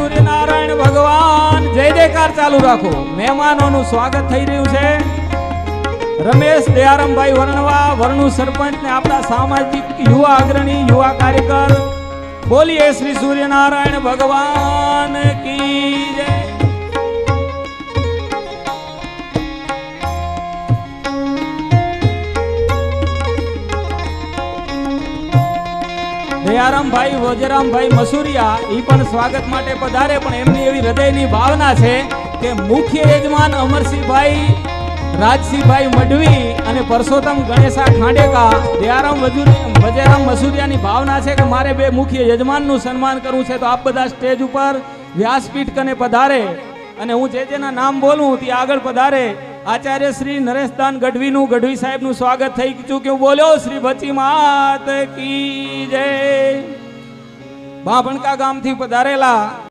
સૂર્યનારાયણ ભગવાન. જય જયકાર ચાલુ રાખો. મહેમાનોનું સ્વાગત થઈ રહ્યું છે. રમેશ દયારામભાઈ વર્ણવા, વર્ણુ સરપંચ ને આપણા સામાજિક યુવા અગ્રણી, યુવા કાર્યકર. બોલીએ શ્રી સૂર્યનારાયણ ભગવાન કી જય. દયારામભાઈ વજરામભાઈ મસુરિયા એ પણ સ્વાગત માટે પધારે, પણ એમની એવી હૃદયની ભાવના છે કે મુખ્ય યજમાન અમરસિંહભાઈ, રાજસિંહભાઈ મઢવી અને પરસોત્તમ ગણેશા ખાંડેકા દયારામ વજુરી, વજરામ મસુરિયાની ભાવના છે કે મારે બે મુખ્ય યજમાનનું સન્માન કરવું છે. તો આપ બધા સ્ટેજ ઉપર વ્યાસપીઠ કને પધારે અને હું જે જેના નામ બોલું તે આગળ પધારે. આચાર્ય શ્રી નરેશદાન ગઢવીનું, ગઢવી સાહેબનું સ્વાગત થઈ ચૂક્યું. બોલ્યો શ્રી ભચી માત કી જય. બાભણકા ગામથી પધારેલા